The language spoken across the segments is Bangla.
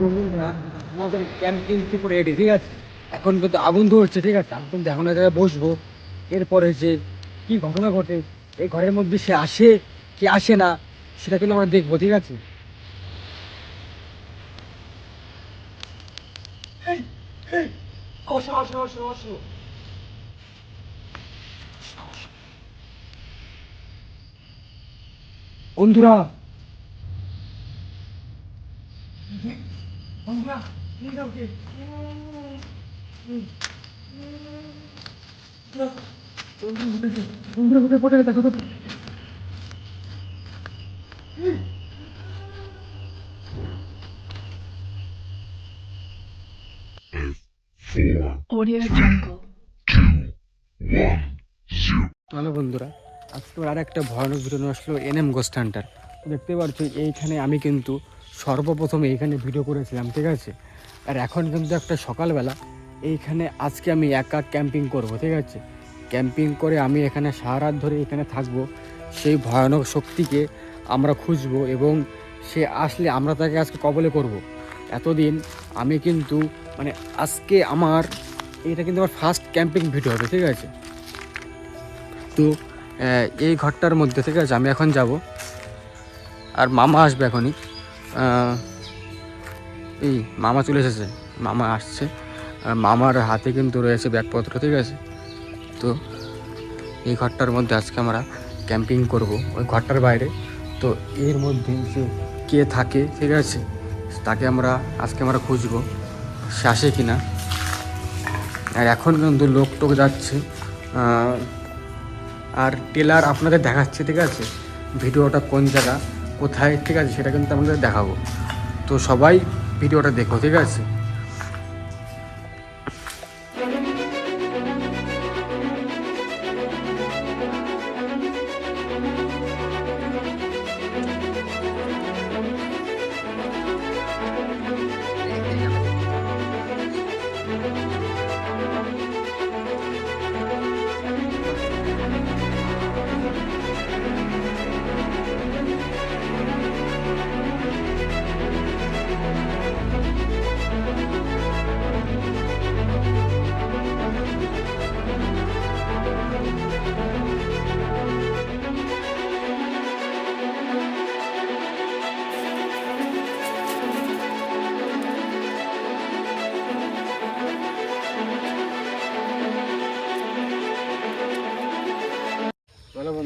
বন্ধুরা, আমাদের ক্যাম্পিং কিন্তু রেডি ঠিক আছে? এখন কিন্তু আগুন ধরছে ঠিক আছে? এখন এক জায়গায় বসবো। এরপরে যে কি ঘটনা ঘটে এই ঘরের মধ্যে সে আসে কি আসে না সেটা কিন্তু আমরা দেখব ঠিক আছে? আসো আসো আসো আসো বন্ধুরা পড়ে গেছে দেখো তো Audio Jungle. হ্যালো বন্ধুরা আজকে আর একটা ভয়ানক ভিডিও আসলো এনএম গোস্ট হান্টার দেখতে পাচ্ছ এইখানে আমি কিন্তু সর্বপ্রথম এইখানে ভিডিও করেছিলাম, ঠিক আছে? আর এখন কিন্তু একটা সকালবেলা, এইখানে আজকে আমি একা ক্যাম্পিং করব, ঠিক আছে? ক্যাম্পিং করে আমি এখানে সারা রাত ধরে এখানে থাকব, সেই ভয়ানক শক্তিকে আমরা খুঁজবো এবং সে আসলে আমরা তাকে আজকে কবলে করব। এতদিন আমি কিন্তু মানে আজকে আমার, এটা কিন্তু আমার ফার্স্ট ক্যাম্পিং ভিডিও হবে, ঠিক আছে? তো এই ঘরটার মধ্যে, ঠিক আছে? আমি এখন যাব, আর মামা আসবে এখনই। এই মামা চলে এসেছে। মামা আসছে। আর মামার হাতে কিন্তু রয়েছে ব্যাগপত্র, ঠিক আছে? তো এই ঘরটার মধ্যে আজকে আমরা ক্যাম্পিং করব, ওই ঘরটার বাইরে। তো এর মধ্যে যে কে থাকে, ঠিক আছে? তাকে আমরা, আজকে আমরা খুঁজবো সে আসে কি না আর এখন কিন্তু লোক টোক যাচ্ছে। আর টেলার আপনাদের দেখাচ্ছে, ঠিক আছে? ভিডিওটা কোন জায়গা? কোথায় ঠিক আছে? সেটা কিন্তু আমাদের দেখাবো। তো সবাই ভিডিওটা দেখো ঠিক আছে?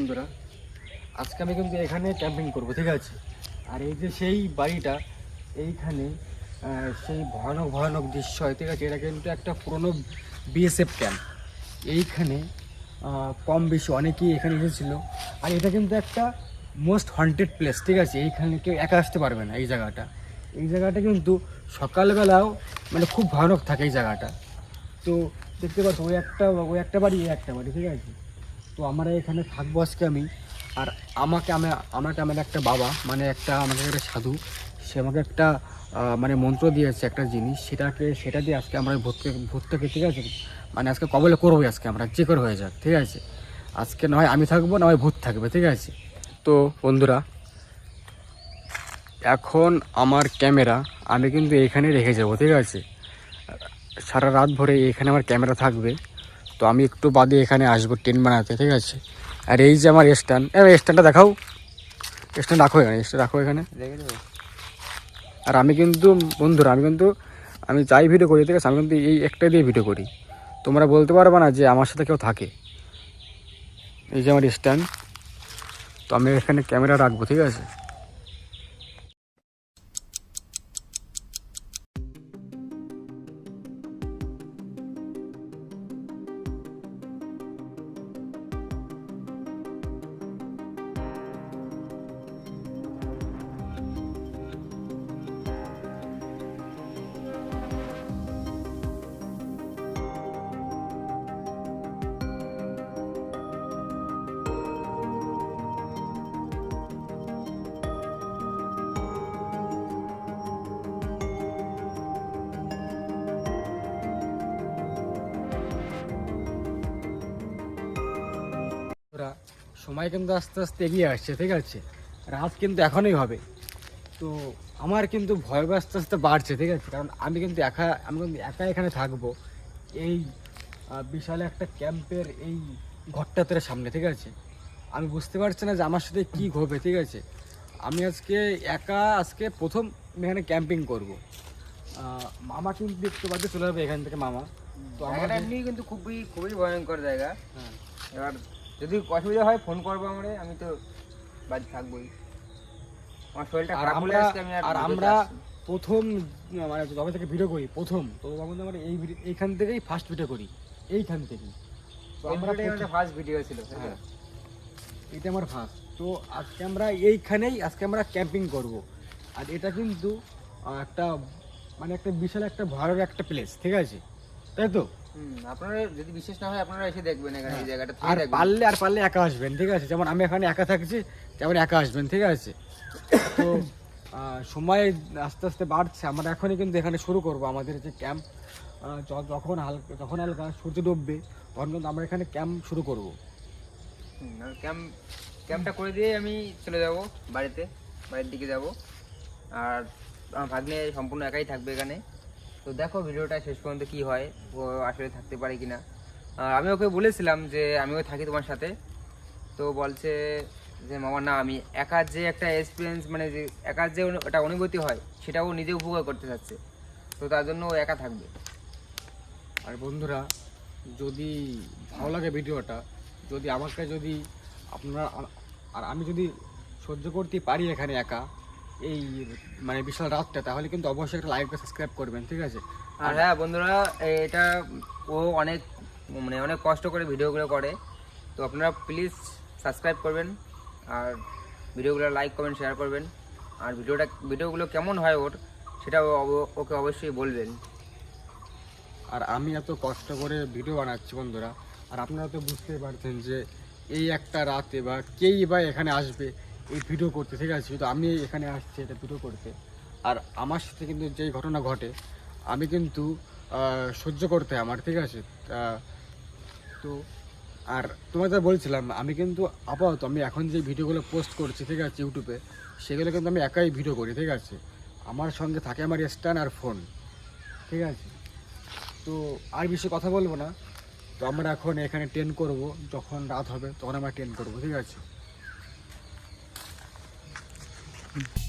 বন্ধুরা, আজকে আমি কিন্তু এখানে ক্যাম্পিং করব, ঠিক আছে? আর এই যে সেই বাড়িটা, এইখানে সেই ভয়ানক ভয়ানক দৃশ্য হয়, ঠিক আছে? এটা কিন্তু একটা পুরনো বিএসএফ ক্যাম্প এইখানে কম বেশি অনেকেই এখানে এসেছিল। আর এটা কিন্তু একটা মোস্ট হন্টেড প্লেস ঠিক আছে? এইখানে কেউ একা আসতে পারবে না এই জায়গাটা। এই জায়গাটা কিন্তু সকালবেলাও মানে খুব ভয়ানক থাকে এই জায়গাটা। তো দেখতে পাচ্ছ, ওই একটা ওই একটা বাড়ি, এই একটা বাড়ি, ঠিক আছে? তো আমরা এখানে থাকব আজকে আমি। আর আমাকে আমি আমাকে আমার একটা বাবা মানে একটা আমাকে একটা সাধু, সে আমাকে একটা মানে মন্ত্র দিয়েছে একটা জিনিস, সেটাকে, সেটা দিয়ে আজকে আমরা ভূতকে ভূতটাকে ঠিক আছে? মানে আজকে কবলে করবোই আজকে আমরা, যে করে হয়ে যাক, ঠিক আছে? আজকে নয় আমি থাকব না হয় ভূত থাকবে, ঠিক আছে? তো বন্ধুরা, এখন আমার ক্যামেরা আমি কিন্তু এখানে রেখে যাব, ঠিক আছে? সারা রাত ভরে এখানে আমার ক্যামেরা থাকবে। তো আমি একটু বাদে এখানে আসব টেন বানাতে ঠিক আছে? আর এই যে আমার স্ট্যান্ড স্ট্যান্ডটা দেখাও। স্ট্যান্ড রাখো এখানে স্ট্যান্ড রাখো এখানে। আর আমি কিন্তু বন্ধুরা আমি কিন্তু আমি যাই ভিডিও করি ঠিক আছে? আমি কিন্তু এই একটা দিয়ে ভিডিও করি। তোমরা বলতে পারবে না যে আমার সাথে কেউ থাকে। এই যে আমার স্ট্যান্ড তো আমি এখানে ক্যামেরা রাখব ঠিক আছে? সময় কিন্তু আস্তে আস্তে এগিয়ে আসছে ঠিক আছে? রাত কিন্তু এখনই হবে। তো আমার কিন্তু ভয় আস্তে আস্তে বাড়ছে ঠিক আছে? কারণ আমি কিন্তু একা আমি কিন্তু একা এখানে থাকব। এই বিশাল একটা ক্যাম্পের এই ঘরটাতে সামনে ঠিক আছে? আমি বুঝতে পারছি না যে আমার সাথে কি ঘটবে ঠিক আছে? আমি আজকে একা আজকে প্রথম এখানে ক্যাম্পিং করব। মামা কিন্তু দেখতে পাচ্ছে চলে যাবে এখান থেকে মামা। তো আমার এমনি কিন্তু খুবই খুবই ভয়ঙ্কর জায়গা। হ্যাঁ। এবার যদি অসুবিধা হয় ফোন করব আমরা আমি তো বাড়ি থাকবোই। আমার শরীরটা আর খারাপ হলে আমরা আমি আর আমরা প্রথম মানে যবে থেকে ভিডিও করি প্রথম তো তখন আমরা এই এইখান থেকেই ফার্স্ট ভিডিও করি এইখান থেকেই। তো আমরা ফার্স্ট ভিডিও ছিল হ্যাঁ। এটা আমার ফার্স্ট তো আজকে আমরা এইখানেই আজকে আমরা ক্যাম্পিং করব। আর এটা কিন্তু একটা মানে একটা বিশাল একটা ভয়ানক একটা প্লেস ঠিক আছে? তাই তো? আপনারা যদি বিশেষ না হয় আপনারা এসে দেখবেন এখানে এই জায়গাটা হ্যাঁ। আর পারলে আর পারলে একা আসবেন ঠিক আছে? যেমন আমি এখানে একা থাকছি তেমন একা আসবেন ঠিক আছে? তো সময় আস্তে আস্তে বাড়ছে। আমরা এখনই কিন্তু এখানে শুরু করব আমাদের যে ক্যাম্প। যখন হালকা যখন হালকা সূর্য ডুববে তখন কিন্তু আমরা এখানে ক্যাম্প শুরু করব। ক্যাম্প ক্যাম্পটা করে দিয়ে আমি চলে যাব বাড়িতে বাড়ির দিকে যাব। আর আমার ভাগ্নে সম্পূর্ণ একাই থাকবে এখানে। তো দেখো ভিডিওটা শেষ পর্যন্ত কি হয়, ও আসলে থাকতে পারে কিনা। আর আমি ওকে বলেছিলাম যে আমিও থাকি তোমার সাথে। তো বলছে যে, মামা, না, আমি একার যে একটা এক্সপিরিয়েন্স মানে যে একার যে একটা অনুভূতি হয়, সেটাও নিজে উপভোগ করতে চাচ্ছে। তো তার জন্য ও একা থাকবে। আর বন্ধুরা, যদি ভালো লাগে ভিডিওটা, যদি আমাকে যদি আপনারা, আর আমি যদি সহ্য করতে পারি এখানে একা এই মানে বিশাল রাতটা তাহলে কিন্তু অবশ্যই একটা লাইক সাবস্ক্রাইব করবেন ঠিক আছে? আর হ্যাঁ বন্ধুরা এটা ও অনেক মানে অনেক কষ্ট করে ভিডিওগুলো করে। তো আপনারা প্লিজ সাবস্ক্রাইব করবেন আর ভিডিওগুলো লাইক করবেন শেয়ার করবেন। আর ভিডিওটা ভিডিওগুলো কেমন হয় ওর সেটা ওকে অবশ্যই বলবেন। আর আমি এত কষ্ট করে ভিডিও বানাচ্ছি বন্ধুরা আর আপনারা তো বুঝতেই পারছেন যে এই একটা রাতে বা কেই বা এখানে আসবে এই ভিডিও করতে, ঠিক আছে? শুধু আমি এখানে আসছি, এটা ভিডিও করতে। আর আমার সাথে কিন্তু যেই ঘটনা ঘটে, আমি কিন্তু সহ্য করতে আমার, ঠিক আছে? তো আর তোমাদের বলছিলাম, আমি কিন্তু আপাতত, আমি এখন যে ভিডিওগুলো পোস্ট করছি, ঠিক আছে, ইউটিউবে, সেগুলো কিন্তু আমি একাই ভিডিও করি, ঠিক আছে? আমার সঙ্গে থাকে আমার স্ট্যান্ড আর ফোন, ঠিক আছে? তো, আর বেশি কথা বলব না। তো আমরা এখন এখানে ট্রেন করব, যখন রাত হবে, তখন আমরা ট্রেন করব, ঠিক আছে? Mm-hmm.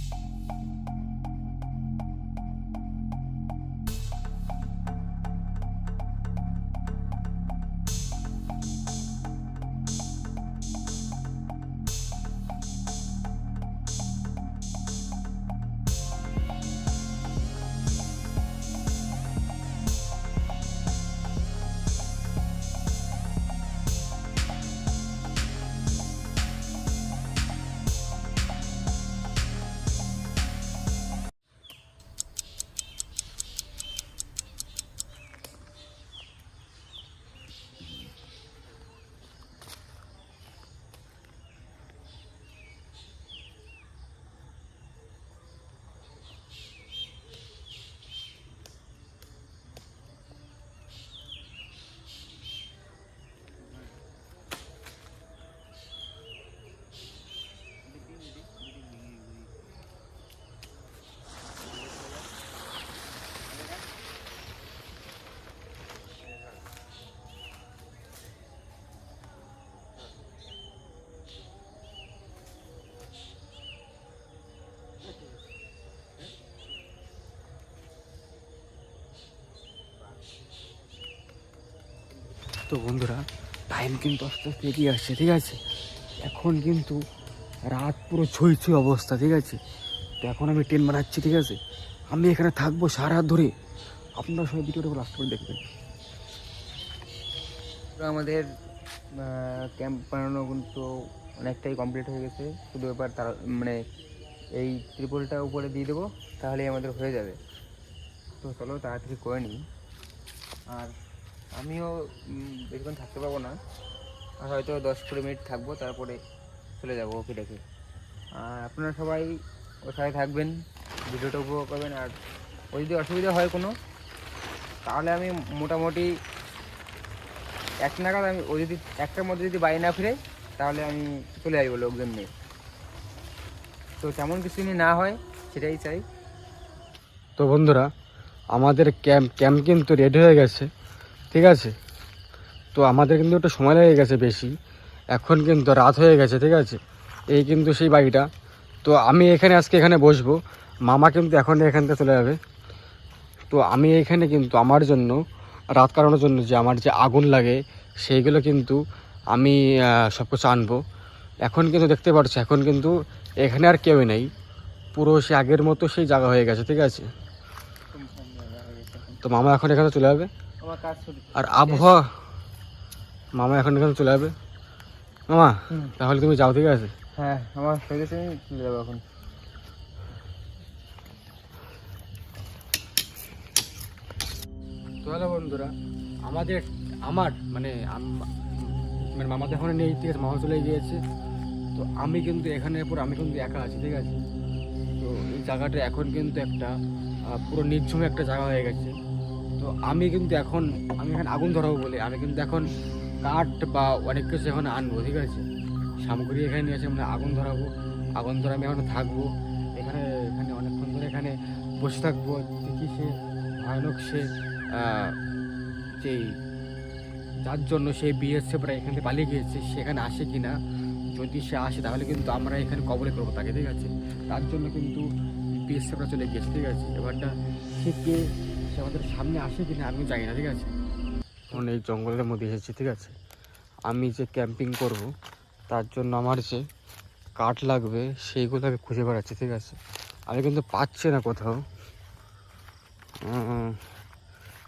তো বন্ধুরা টাইম কিন্তু আস্তে আস্তে এগিয়ে আসছে, ঠিক আছে? এখন কিন্তু রাত পুরো ছুঁই ছই অবস্থা, ঠিক আছে? তো এখন আমি ট্রেন বানাচ্ছি ঠিক আছে? আমি এখানে থাকব সারা রাত ধরে। আপনারা সবাই ভিডিওটা লাস্ট করে দেখবেন। আমাদের ক্যাম্প বানানো কিন্তু অনেকটাই কমপ্লিট হয়ে গেছে। শুধু এবার তার মানে এই ত্রিপলটা উপরে দিয়ে দেবো, তাহলেই আমাদের হয়ে যাবে। তো চলো, তাড়াতাড়ি করে নিই। আর আমিও বেশিক্ষণ থাকতে পারব না। আর হয়তো দশ কুড়ি মিনিট থাকব, তারপরে চলে যাব ওকে ডেকে। আর আপনারা সবাই সাথে থাকবেন, ভিডিওটা উপভোগ করবেন। আর ও যদি অসুবিধা হয় কোনো, তাহলে আমি মোটামুটি এক নাগাদ আমি, ও যদি একটার মধ্যে যদি বাড়ি না ফিরে, তাহলে আমি চলে আসব লোকজন নিয়ে। তো তেমন কিছু না হয়, সেটাই চাই। তো বন্ধুরা, আমাদের ক্যাম্প ক্যাম্প কিন্তু রেডি হয়ে গেছে। ঠিক আছে? তো আমাদের কিন্তু একটু সময় লেগে গেছে বেশি। এখন কিন্তু রাত হয়ে গেছে, ঠিক আছে? এই কিন্তু সেই বাড়িটা। তো আমি এখানে আজকে এখানে বসবো। মামা কিন্তু এখন এখান থেকে চলে যাবে। তো আমি এখানে কিন্তু আমার জন্য, রাত কাটানোর জন্য যে আমার যে আগুন লাগে, সেইগুলো কিন্তু আমি সব কিছু আনব। এখন কিন্তু দেখতে পাচ্ছ এখন কিন্তু এখানে আর কেউ নেই। পুরো সে আগের মতো সেই জায়গা হয়ে গেছে, ঠিক আছে? তো মামা এখন এখানে চলে যাবে। আর আবহাওয়া? মামা এখন এখানে চলে যাবে মামা তাহলে তুমি যাও ঠিক আছে? হ্যাঁ আমার হয়ে গেছে আমি চলে যাব এখন। তো হ্যালো বন্ধুরা আমাদের আমার মানে মানে মামাদের এখন নেই ঠিক আছে মামা চলে গিয়েছে। তো আমি কিন্তু এখানে পুরো আমি কিন্তু একা আছি ঠিক আছে? তো এই জায়গাটা এখন কিন্তু একটা পুরো নির্ঝুম একটা জায়গা হয়ে গেছে। তো আমি কিন্তু এখন, আমি এখানে আগুন ধরাবো বলে, আমি কিন্তু এখন কাঠ বা অনেক কিছু এখন আনব, ঠিক আছে? সামগ্রী এখানে নিয়ে এসে মানে আগুন ধরাবো, আগুন ধরে আমি এখন থাকব, এখানে এখানে অনেকক্ষণ ধরে এখানে বসে থাকব, দেখি সে ভয়ানক সে যেই যার জন্য সে বিএসএফরা এখান থেকে পালিয়ে গিয়েছে সেখানে আসে কি না যদি সে আসে, তাহলে কিন্তু আমরা এখানে কবলে করব তাকে, ঠিক আছে? তার জন্য কিন্তু বিএসএফরা চলে গিয়েছে, ঠিক আছে? এবারটা সে কে আমাদের সামনে আসে কি না আমি জানি না, ঠিক আছে? এই জঙ্গলের মধ্যে এসেছি, ঠিক আছে? আমি যে ক্যাম্পিং করব, তার জন্য আমার যে কাঠ লাগবে, সেইগুলো আমি খুঁজে বেড়াচ্ছি, ঠিক আছে? আমি কিন্তু পাচ্ছি না কোথাও।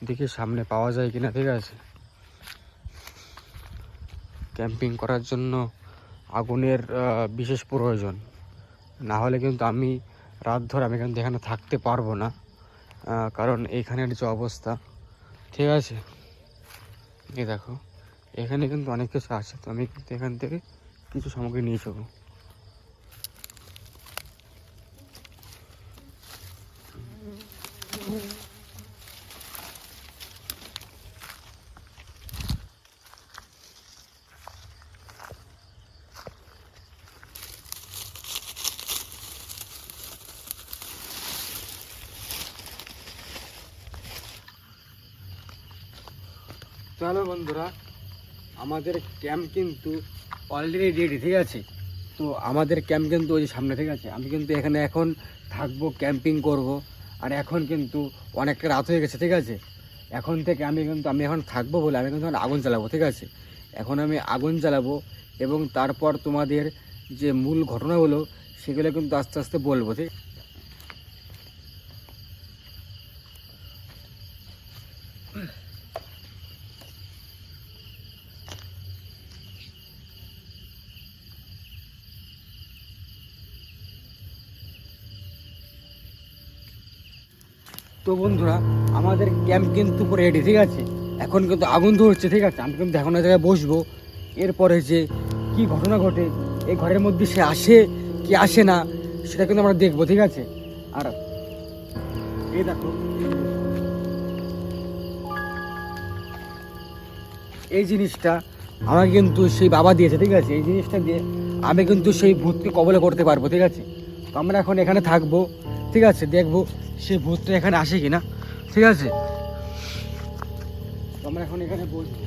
দেখি সামনে পাওয়া যায় কিনা, ঠিক আছে? ক্যাম্পিং করার জন্য আগুনের বিশেষ প্রয়োজন। না হলে কিন্তু আমি রাত ধরে আমি কিন্তু এখানে থাকতে পারব না। কারণ এইখানের যে অবস্থা, ঠিক আছে? এই দেখো, এখানে কিন্তু অনেক কিছু আছে, তো আমি কিন্তু এখান থেকে কিছু সামগ্রী নিয়ে যাব চলো বন্ধুরা, আমাদের ক্যাম্প কিন্তু অলরেডি রেডি ঠিক আছে? তো আমাদের ক্যাম্প কিন্তু ওই সামনে, ঠিক আছে? আমি কিন্তু এখানে এখন থাকব ক্যাম্পিং করব। আর এখন কিন্তু অনেকটা রাত হয়ে গেছে, ঠিক আছে? এখন থেকে আমি কিন্তু, আমি এখন থাকব বলে আমি কিন্তু আগুন চালাবো ঠিক আছে? এখন আমি আগুন চালাবো এবং তারপর তোমাদের যে মূল ঘটনাগুলো, সেগুলো কিন্তু আস্তে আস্তে বলব, ঠিক তো বন্ধুরা, আমাদের ক্যাম্প কিন্তু পুরো রেডি ঠিক আছে? এখন কিন্তু আগুন ধরছে, ঠিক আছে? আমি কিন্তু এখন জায়গায় বসবো। এরপরে যে কি ঘটনা ঘটে, এই ঘরের মধ্যে সে আসে, কি আসে না, সেটা কিন্তু আমরা দেখব, ঠিক আছে? আর এই দেখো। এই জিনিসটা আমাকে কিন্তু সেই বাবা দিয়েছে, ঠিক আছে? এই জিনিসটা দিয়ে আমি কিন্তু সেই ভূতকে কবলে করতে পারব, ঠিক আছে? তো আমরা এখন এখানে থাকব, ঠিক আছে? দেখব সে ভূতটা এখানে আসে কি না ঠিক আছে? আমরা এখন এখানে বসবো।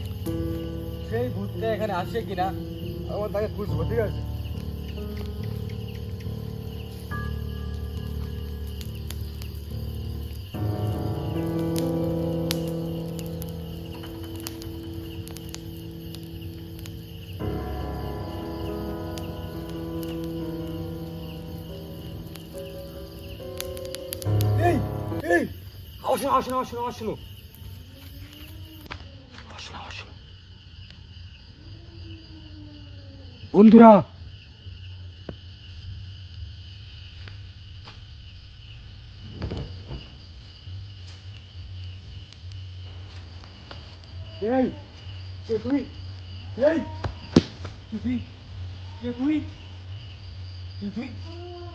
সেই ভূতটা এখানে আসে কিনা, আমরা তাকে খুঁজবো, ঠিক আছে? শোনো আওয়াজ শোনো, আওয়াজ শোনো। বন্ধুরা এই কে তুই? এই তুই? কে তুই? তুই?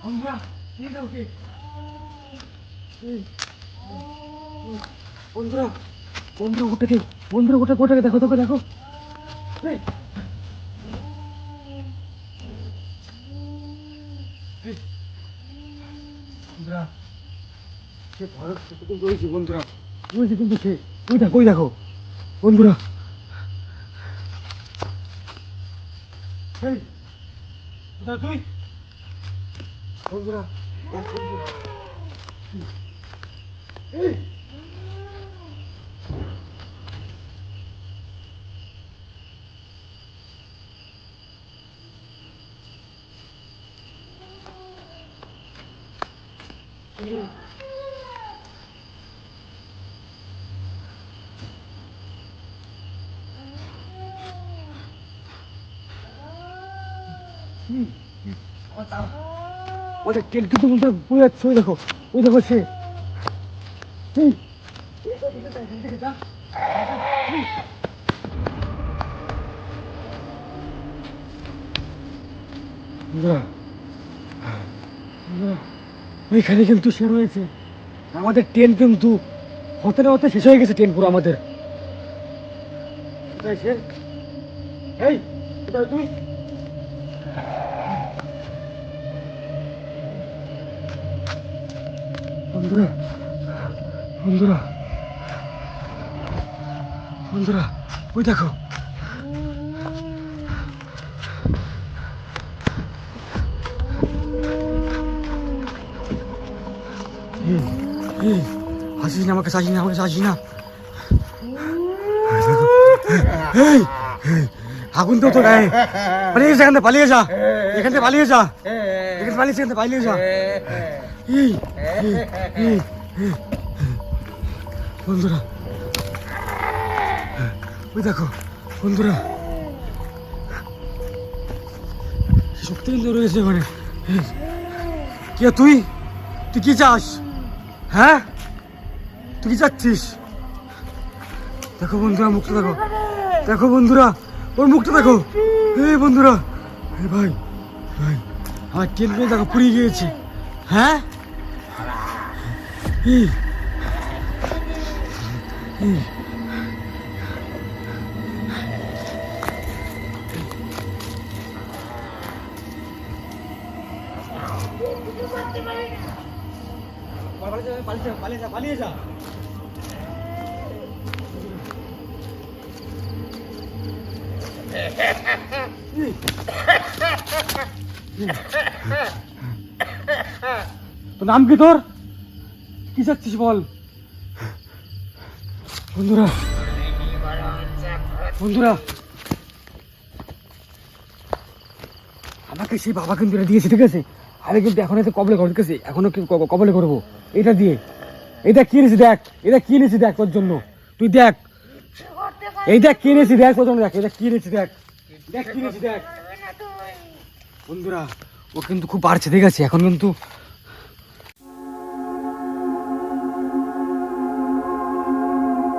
আমরা এই বন্ধুরা বন্ধুরা গোটাকে বন্ধুরা গোটা গোটাকে দেখো তোকে দেখো। বন্ধুরা সে ভয় কিন্তু বন্ধুরা রয়েছে কিন্তু সে ওই দেখো ওই দেখো। বন্ধুরা। এই, কোথায় তুই বন্ধুরা এই বন্ধুরা। এই ওদের তেল কিন্তু বলতে পড়ে যাচ্ছে ওই দেখো ওই দেখো সে এই, বন্ধুরা, বন্ধুরা, ওইখানে কিন্তু সে রয়েছে। আমাদের ট্রেন কিন্তু হতে না হতে শেষ হয়ে গেছে ট্রেন পুরো আমাদের। বন্ধুরা বন্ধুরা বন্ধুরা, ওই দেখো। হাসিস না আমাকে হাসিস না আমাকে হাসিস না আগুন তো তো গায়ে পালিয়ে এখান থেকে পালিয়ে যা এখান থেকে পালিয়ে যা এখান পালিয়ে এখান থেকে পালিয়ে যা বন্ধুরা ওই দেখো বন্ধুরা শক্তি কিন্তু রয়েছে ওখানে কে তুই তুই কি চাস হ্যাঁ তুই যাচ্ছিস? দেখো বন্ধুরা, মুখটা দেখো। দেখো বন্ধুরা, ওর মুখটা দেখো। এই বন্ধুরা, এই ভাই ভাই, আমার ট্রেন দেখো, পুড়িয়ে গিয়েছে। হ্যাঁ? পালিয়ে যা পালিয়ে যা। তোর নাম কি তোর? কি চাচ্ছিস বল? বন্ধুরা বন্ধুরা, আমাকে সেই বাবা কিন্তু এটা দিয়েছে, ঠিক আছে? আমি কিন্তু এখন এতে কবলে করব ঠিক আছে? এখনও কবলে করব? এটা দিয়ে। এটা কি এনেছি দেখ? এটা কি এনেছি দেখ তোর জন্য? তুই দেখ। এই দেখ কি এনেছি দেখ তোর জন্য দেখ, এটা কি এনেছি দেখ? দেখ কি দেখ। বন্ধুরা ও কিন্তু খুব বাড়ছে দেখেছি এখন কিন্তু